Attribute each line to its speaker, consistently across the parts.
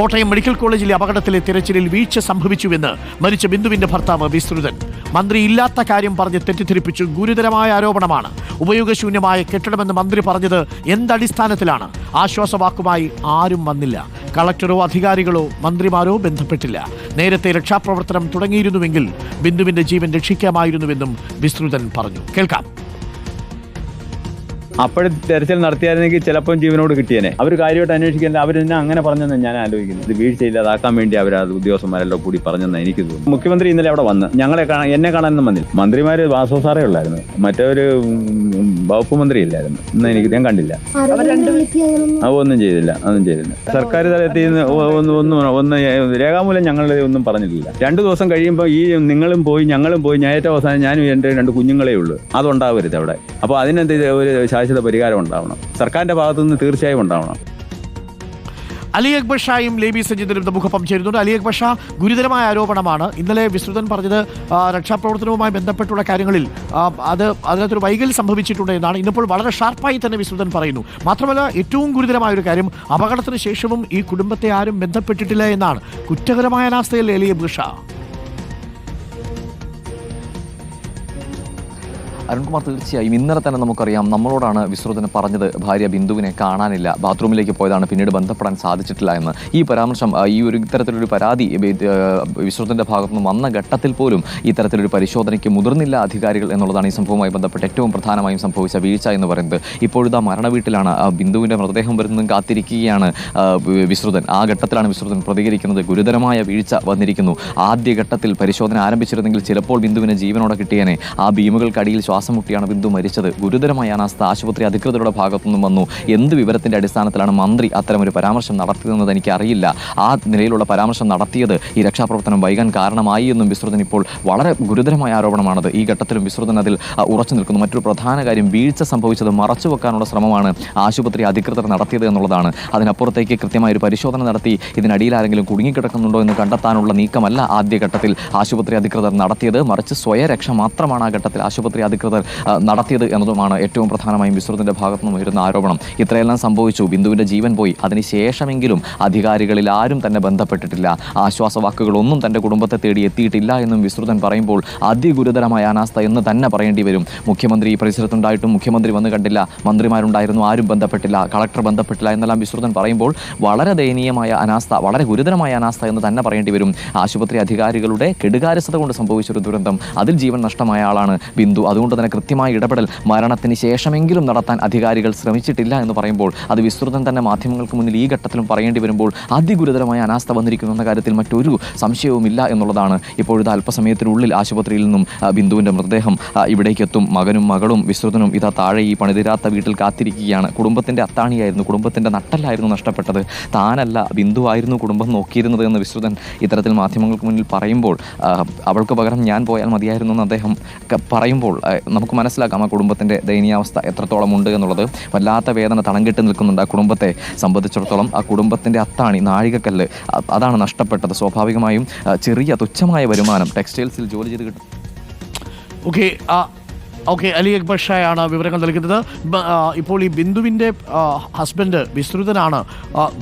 Speaker 1: Kottayam medical കോളേജിലെ അപകടത്തിലെ തിരച്ചിലിൽ വീഴ്ച സംഭവിച്ചുവെന്ന് മരിച്ച ബിന്ദുവിന്റെ ഭർത്താവ് വിസ്തൃതൻ മന്ത്രി ഇല്ലാത്ത കാര്യം പറഞ്ഞ് തെറ്റിദ്ധരിപ്പിച്ചു ഗുരുതരമായ ആരോപണമാണ്. ഉപയോഗശൂന്യമായ കെട്ടിടമെന്ന് മന്ത്രി പറഞ്ഞത് എന്തടിസ്ഥാനത്തിലാണ്? ആശ്വാസവാക്കുമായി ആരും വന്നില്ല. കളക്ടറോ അധികാരികളോ മന്ത്രിമാരോ ബന്ധപ്പെട്ടില്ല. നേരത്തെ രക്ഷാപ്രവർത്തനം തുടങ്ങിയിരുന്നുവെങ്കിൽ ബിന്ദുവിന്റെ ജീവൻ രക്ഷിക്കാമായിരുന്നുവെന്നും വിസ്തൃതൻ പറഞ്ഞു. കേൾക്കാം.
Speaker 2: അപ്പോഴും തെരച്ചിൽ നടത്തിയായിരുന്നെങ്കിൽ ചിലപ്പം ജീവനോട് കിട്ടിയേനെ. അവർ കാര്യമായിട്ട് അന്വേഷിക്കേണ്ട അവർ തന്നെ അങ്ങനെ പറഞ്ഞെന്ന് ഞാൻ ആലോചിക്കുന്നു. ഇത് വീഴ്ചയില്ലാതാക്കാൻ വേണ്ടി അവർ അത് ഉദ്യോഗസ്ഥന്മാരെല്ലാം കൂടി പറഞ്ഞെന്ന് എനിക്ക് തോന്നുന്നു. മുഖ്യമന്ത്രി ഇന്നലെ അവിടെ വന്ന് ഞങ്ങളെ കാണാൻ എന്നെ കാണാനൊന്നും വന്നില്ല. മന്ത്രിമാര് വാസു സാറേ ഉള്ളായിരുന്നു. മറ്റവര് ഉം, വകുപ്പ് മന്ത്രി ഇല്ലായിരുന്നു. ഇന്ന് എനിക്ക് ഞാൻ കണ്ടില്ല. അത് ഒന്നും ചെയ്തില്ല ഒന്നും ചെയ്തില്ല. സർക്കാർ തലത്തിൽ നിന്ന് ഒന്ന് ഒന്ന് രേഖാമൂലം ഞങ്ങൾ ഒന്നും പറഞ്ഞിട്ടില്ല. രണ്ടു ദിവസം കഴിയുമ്പോൾ ഈ നിങ്ങളും പോയി ഞങ്ങളും പോയി ഞാൻ ഏറ്റവും അവസാനം ഞാനും എന്റെ രണ്ട് കുഞ്ഞുങ്ങളേ ഉള്ളൂ. അതുണ്ടാവരുത് അവിടെ. അപ്പോൾ അതിനെന്ത് ഒരു ശാശ്വത പരിഹാരം ഉണ്ടാവണം. സർക്കാരിന്റെ ഭാഗത്തു നിന്ന് തീർച്ചയായും ഉണ്ടാവണം.
Speaker 1: അലി അക്ബർ ഷായും ലേബി സഞ്ജിതനും മുഖപ്പം ചേരുന്നുണ്ട്. അലി അക്ബർ ഷാ ഗുരുതരമായ ആരോപണമാണ്. ഇന്നലെ വിസ്തൃതൻ പറഞ്ഞത് രക്ഷാപ്രവർത്തനവുമായി ബന്ധപ്പെട്ടുള്ള കാര്യങ്ങളിൽ അത് അതിനകത്തൊരു വൈകൽ സംഭവിച്ചിട്ടുണ്ട് എന്നാണ്. ഇന്നിപ്പോൾ വളരെ ഷാർപ്പായി തന്നെ വിസ്തൃതൻ പറയുന്നു. മാത്രമല്ല ഏറ്റവും ഗുരുതരമായ ഒരു കാര്യം അപകടത്തിന് ശേഷവും ഈ കുടുംബത്തെ ആരും ബന്ധപ്പെട്ടിട്ടില്ല എന്നാണ്. കുറ്റകരമായ അനാസ്ഥയല്ലേ അലി അക്ബർ ഷാ?
Speaker 3: അരുൺകുമാർ തീർച്ചയായും ഇന്നലെ തന്നെ നമുക്കറിയാം നമ്മളോടാണ് വിശ്രുതന് പറഞ്ഞത് ഭാര്യ ബിന്ദുവിനെ കാണാനില്ല ബാത്റൂമിലേക്ക് പോയതാണ് പിന്നീട് ബന്ധപ്പെടാൻ സാധിച്ചിട്ടില്ല എന്ന്. ഈ പരാമർശം ഈ ഒരു ഇത്തരത്തിലൊരു പരാതി വിശ്രുതന്റെ ഭാഗത്തു നിന്ന് വന്ന ഘട്ടത്തിൽ പോലും ഇത്തരത്തിലൊരു പരിശോധനയ്ക്ക് മുതിർന്നില്ല അധികാരികൾ എന്നുള്ളതാണ് ഈ സംഭവവുമായി ബന്ധപ്പെട്ട് ഏറ്റവും പ്രധാനമായും സംഭവിച്ച വീഴ്ച എന്ന് പറയുന്നത്. ഇപ്പോഴിതാ മരണ വീട്ടിലാണ് ബിന്ദുവിന്റെ മൃതദേഹം വരുന്നതും കാത്തിരിക്കുകയാണ് വിശ്രുതൻ. ആ ഘട്ടത്തിലാണ് വിശ്രുതൻ പ്രതികരിക്കുന്നത്. ഗുരുതരമായ വീഴ്ച വന്നിരിക്കുന്നു. ആദ്യ ഘട്ടത്തിൽ പരിശോധന ആരംഭിച്ചിരുന്നെങ്കിൽ ചിലപ്പോൾ ബിന്ദുവിന് ജീവനോടെ കിട്ടിയേനെ. ആ ഭീമുകൾക്കടിയിൽ ശ്വാസം മുട്ടിയാണ് ബിന്ദു മരിച്ചത്. ഗുരുതരമായ അനാസ്ഥ ആശുപത്രി അധികൃതരുടെ ഭാഗത്തു നിന്നും വന്നു. എന്ത് വിവരത്തിന്റെ അടിസ്ഥാനത്തിലാണ് മന്ത്രി അത്തരമൊരു പരാമർശം നടത്തിയതെന്നത് എനിക്ക് അറിയില്ല ആ നിലയിലുള്ള പരാമർശം നടത്തിയത് ഈ രക്ഷാപ്രവർത്തനം വൈകാൻ കാരണമായി എന്നും വിസ്തൃതൻ ഇപ്പോൾ വളരെ ഗുരുതരമായ ആരോപണമാണത്. ഈ ഘട്ടത്തിലും വിസ്തൃതൻ അതിൽ ഉറച്ചു നിൽക്കുന്നു. മറ്റൊരു പ്രധാന കാര്യം വീഴ്ച സംഭവിച്ചത് മറച്ചുവെക്കാനുള്ള ശ്രമമാണ് ആശുപത്രി അധികൃതർ നടത്തിയത് എന്നുള്ളതാണ്. അതിനപ്പുറത്തേക്ക് കൃത്യമായ ഒരു പരിശോധന നടത്തി ഇതിനടിയിൽ ആരെങ്കിലും കുടുങ്ങിക്കിടക്കുന്നുണ്ടോ എന്ന് കണ്ടെത്താനുള്ള നീക്കമല്ല ആദ്യഘട്ടത്തിൽ ആശുപത്രി അധികൃതർ നടത്തിയത്. മറിച്ച് സ്വയരക്ഷ മാത്രമാണ് ആ ഘട്ടത്തിൽ ആശുപത്രി അധികൃതർ ആ, നടത്തിയത് എന്നതുമാണ് ഏറ്റവും പ്രധാനമായും വിസ്തൃതിന്റെ ഭാഗത്തു നിന്നും ഉയരുന്ന ആരോപണം. ഇത്രയെല്ലാം സംഭവിച്ചു. ബിന്ദുവിന്റെ ജീവൻ പോയി. അതിനുശേഷമെങ്കിലും അധികാരികളിൽ ആരും തന്നെ ബന്ധപ്പെട്ടിട്ടില്ല. ആശ്വാസവാക്കുകളൊന്നും തന്റെ കുടുംബത്തെ തേടി എത്തിയിട്ടില്ല എന്നും വിസ്തൃതൻ പറയുമ്പോൾ അതിഗുരുതരമായ അനാസ്ഥ എന്ന് തന്നെ പറയേണ്ടി വരും. മുഖ്യമന്ത്രി പരിസരത്തുണ്ടായിട്ടും മുഖ്യമന്ത്രി വന്ന് കണ്ടില്ല. മന്ത്രിമാരുണ്ടായിരുന്നു ആരും ബന്ധപ്പെട്ടില്ല. കളക്ടർ ബന്ധപ്പെട്ടില്ല എന്നെല്ലാം വിസ്തൃതൻ പറയുമ്പോൾ വളരെ ദയനീയമായ അനാസ്ഥ വളരെ ഗുരുതരമായ അനാസ്ഥ എന്ന് തന്നെ പറയേണ്ടി വരും. ആശുപത്രി അധികാരികളുടെ കെടുകാര്യസ്ഥത കൊണ്ട് സംഭവിച്ചൊരു ദുരന്തം. അതിൽ ജീവൻ നഷ്ടമായ ആളാണ് ബിന്ദു. അതുകൊണ്ട് തന്നെ കൃത്യമായ ഇടപെടൽ മരണത്തിന് ശേഷമെങ്കിലും നടത്താൻ അധികാരികൾ ശ്രമിച്ചിട്ടില്ല എന്ന് പറയുമ്പോൾ അത് വിസ്തൃതം തന്നെ മാധ്യമങ്ങൾക്ക് മുന്നിൽ ഈ ഘട്ടത്തിലും പറയേണ്ടി വരുമ്പോൾ അതിഗുരുതരമായ അനാസ്ഥ വന്നിരിക്കുന്നു എന്ന കാര്യത്തിൽ മറ്റൊരു സംശയവുമില്ല എന്നുള്ളതാണ്. ഇപ്പോഴത്തെ അല്പസമയത്തിനുള്ളിൽ ആശുപത്രിയിൽ നിന്നും ബിന്ദുവിന്റെ മൃതദേഹം ഇവിടേക്ക് എത്തും മകനും മകളും വിസ്തൃതനും ഇതാ താഴെ ഈ പണിതിരാത്ത വീട്ടിൽ കാത്തിരിക്കുകയാണ്. കുടുംബത്തിന്റെ അത്താണിയായിരുന്നു. കുടുംബത്തിന്റെ നട്ടല്ലായിരുന്നു നഷ്ടപ്പെട്ടത്. താനല്ല ബിന്ദുവായിരുന്നു കുടുംബം നോക്കിയിരുന്നത് എന്ന് വിസ്തൃതൻ ഇത്തരത്തിൽ മാധ്യമങ്ങൾക്ക് മുന്നിൽ പറയുമ്പോൾ അവൾക്ക് പകരം ഞാൻ പോയാൽ മതിയായിരുന്നു എന്ന് അദ്ദേഹം പറയുമ്പോൾ നമുക്ക് മനസ്സിലാക്കാം ആ കുടുംബത്തിന്റെ ദയനീയാവസ്ഥ എത്രത്തോളം ഉണ്ട് എന്നുള്ളത്. വല്ലാത്ത വേദന തളം കെട്ടി നിൽക്കുന്നുണ്ട് ആ കുടുംബത്തെ. സംബന്ധിച്ചിടത്തോളം ആ കുടുംബത്തിന്റെ അത്താണി നാഴികക്കല്ല് അതാണ് നഷ്ടപ്പെട്ടത്. സ്വാഭാവികമായും ചെറിയ തുച്ഛമായ വരുമാനം ടെക്സ്റ്റൈൽസിൽ ജോലി ചെയ്ത് കിട്ടും.
Speaker 1: ഓക്കെ ഓക്കെ അലി അക്ബർ ഷായാണ് വിവരങ്ങൾ നൽകുന്നത്. ഇപ്പോൾ ഈ ബിന്ദുവിന്റെ ഹസ്ബൻഡ് വിസ്തൃതനാണ്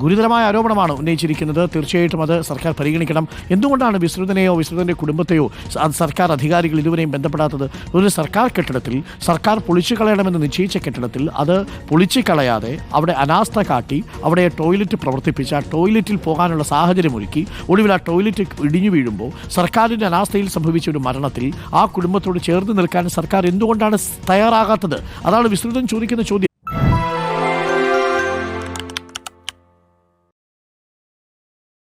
Speaker 1: ഗുരുതരമായ ആരോപണമാണ് ഉന്നയിച്ചിരിക്കുന്നത്. തീർച്ചയായിട്ടും അത് സർക്കാർ പരിഗണിക്കണം. എന്തുകൊണ്ടാണ് വിസ്തൃതനെയോ വിസ്തൃതന്റെ കുടുംബത്തെയോ സർക്കാർ അധികാരികൾ ഇതുവരെയും ബന്ധപ്പെടാത്തത്? ഒരു സർക്കാർ കെട്ടിടത്തിൽ സർക്കാർ പൊളിച്ചു കളയണമെന്ന് നിശ്ചയിച്ച കെട്ടിടത്തിൽ അത് പൊളിച്ചു കളയാതെ അവിടെ അനാസ്ഥ കാട്ടി അവിടെ ടോയ്ലറ്റ് പ്രവർത്തിപ്പിച്ച് ടോയ്ലറ്റിൽ പോകാനുള്ള സാഹചര്യം ഒരുക്കി ഒടുവിൽ ആ ടോയ്ലറ്റ് ഇടിഞ്ഞു വീഴുമ്പോൾ സർക്കാരിന്റെ അനാസ്ഥയിൽ സംഭവിച്ച ഒരു മരണത്തിൽ ആ കുടുംബത്തോട് ചേർന്ന് നിൽക്കാൻ സർക്കാർ എന്തുകൊണ്ടാണ് തയ്യാറാകാത്തത്. അതാണ് വിസ്തൃതം ചോദിക്കുന്ന ചോദ്യം.